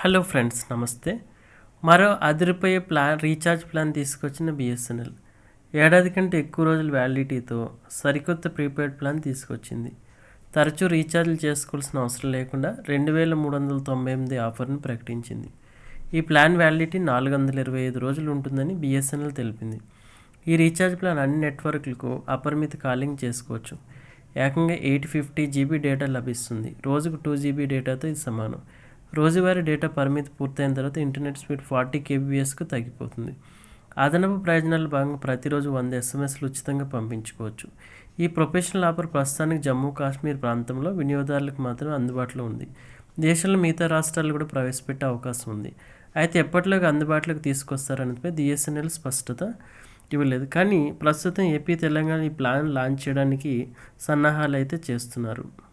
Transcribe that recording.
Hello friends నమస్తే. మరో అదిరిపోయే ప్లాన్ రీఛార్జ్ ప్లాన్ తీసుకొచ్చిన బిఎస్ఎన్ఎల్. ఏడాది కంటే ఎక్కువ రోజుల వ్యాలిడిటీతో సరికొత్త ప్రీపెయిడ్ ప్లాన్ తీసుకొచ్చింది. తరచూ రీఛార్జ్లు చేసుకోవాల్సిన అవసరం లేకుండా రెండు వేల మూడు వందల తొంభై ఎనిమిది ఆఫర్ను ప్రకటించింది. ఈ ప్లాన్ వ్యాలిడిటీ నాలుగు వందల ఇరవై ఐదు రోజులు ఉంటుందని బిఎస్ఎన్ఎల్ తెలిపింది. ఈ రీఛార్జ్ ప్లాన్ అన్ని నెట్వర్క్లకు అపరిమిత కాలింగ్ చేసుకోవచ్చు. ఏకంగా ఎయిట్ ఫిఫ్టీ జీబీ డేటా లభిస్తుంది. రోజుకు టూ జీబీ డేటాతో ఇది సమానం. రోజువారీ డేటా పరిమితి పూర్తయిన తర్వాత ఇంటర్నెట్ స్పీడ్ ఫార్టీ కేబీఎస్కు తగ్గిపోతుంది. అదనపు ప్రయోజనాల భాగంగా ప్రతిరోజు వంద ఎస్ఎంఎస్లు ఉచితంగా పంపించుకోవచ్చు. ఈ ప్రొఫెషనల్ ఆఫర్ ప్రస్తుతానికి జమ్మూ కాశ్మీర్ ప్రాంతంలో వినియోగదారులకు మాత్రమే అందుబాటులో ఉంది. దేశంలో మిగతా రాష్ట్రాలు కూడా ప్రవేశపెట్టే అవకాశం ఉంది. అయితే ఎప్పటిలోకి అందుబాటులోకి తీసుకొస్తారనేదిపై బిఎస్ఎన్ఎల్ స్పష్టత ఇవ్వలేదు. కానీ ప్రస్తుతం ఏపీ తెలంగాణ ఈ ప్లాన్ లాంచ్ చేయడానికి సన్నాహాలు అయితే చేస్తున్నారు.